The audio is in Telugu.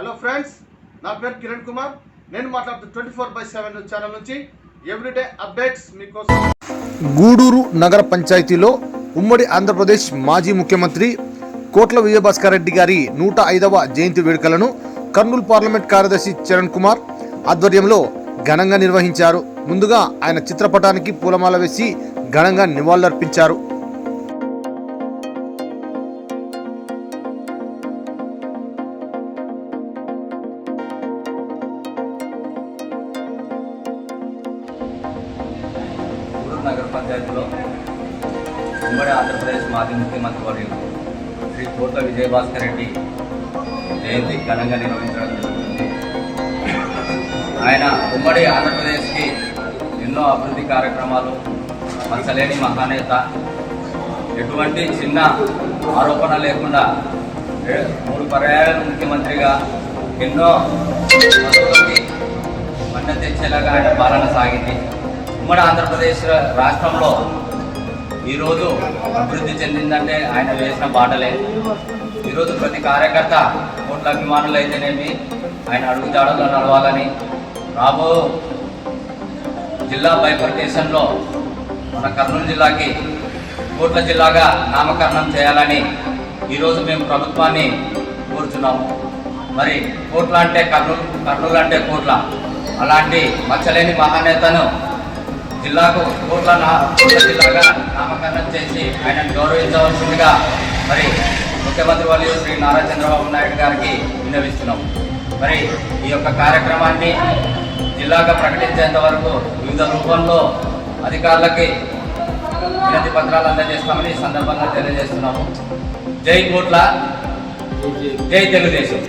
హలో ఫ్రెండ్స్ నా పేరు కిరణ్ కుమార్. నేను మాట్లాడుతూ twenty four by seven channel నుంచి ఎవ్రీడే అప్డేట్స్ మీకోసం. గూడూరు నగర పంచాయతీలో ఉమ్మడి ఆంధ్రప్రదేశ్ మాజీ ముఖ్యమంత్రి కోట్ల విజయభాస్కర్ రెడ్డి గారి నూట ఐదవ జయంతి వేడుకలను కర్నూలు పార్లమెంట్ కార్యదర్శి చరణ్ కుమార్ ఆధ్వర్యంలో ఘనంగా నిర్వహించారు. ముందుగా ఆయన చిత్రపటానికి పూలమాల వేసి ఘనంగా నివాళులర్పించారు. గూడూరు నగర పంచాయతీలో ఉమ్మడి ఆంధ్రప్రదేశ్ మాజీ ముఖ్యమంత్రి వర్యులు శ్రీ కోట్ల విజయభాస్కర్ రెడ్డి జయంతి ఘనంగా నిర్వహించడం జరుగుతుంది. ఆయన ఉమ్మడి ఆంధ్రప్రదేశ్కి ఎన్నో అభివృద్ధి కార్యక్రమాలు మచ్చలేని మహానేత ఎటువంటి చిన్న ఆరోపణ లేకుండా మూడు పర్యాయాలు ముఖ్యమంత్రిగా ఎన్నో పదవులకి మన్న తెచ్చేలాగా ఆయన పాలన సాగింది. ఉమ్మడి ఆంధ్రప్రదేశ్ రాష్ట్రంలో ఈరోజు అభివృద్ధి చెందిందంటే ఆయన వేసిన బాటలే ఈరోజు ప్రతి కార్యకర్త కోట్ల అభిమానులు అయితేనేమి ఆయన అడుగుజాడల్లో నడవాలని. రాబో జిల్లా బైఫర్కేషన్లో మన కర్నూలు జిల్లాకి కోట్ల జిల్లాగా నామకరణం చేయాలని ఈరోజు మేము ప్రభుత్వాన్ని కోరుచున్నాము. మరి కోట్ల అంటే కర్నూలు కర్నూలు అంటే కోట్ల. అలాంటి మచ్చలేని మహానేతను జిల్లాకు కోట్ల నా జిల్లాగా నామకరణం చేసి ఆయనను గౌరవించవలసిందిగా మరి ముఖ్యమంత్రి వాళ్ళు శ్రీ నారా చంద్రబాబు నాయుడు గారికి విన్నవిస్తున్నాము మరి ఈ యొక్క కార్యక్రమాన్ని జిల్లాగా ప్రకటించేంత వరకు వివిధ రూపంలో అధికారులకి వినతి పత్రాలు అందజేస్తామని సందర్భంగా తెలియజేస్తున్నాము. జై కోట్ల జై తెలుగుదేశం.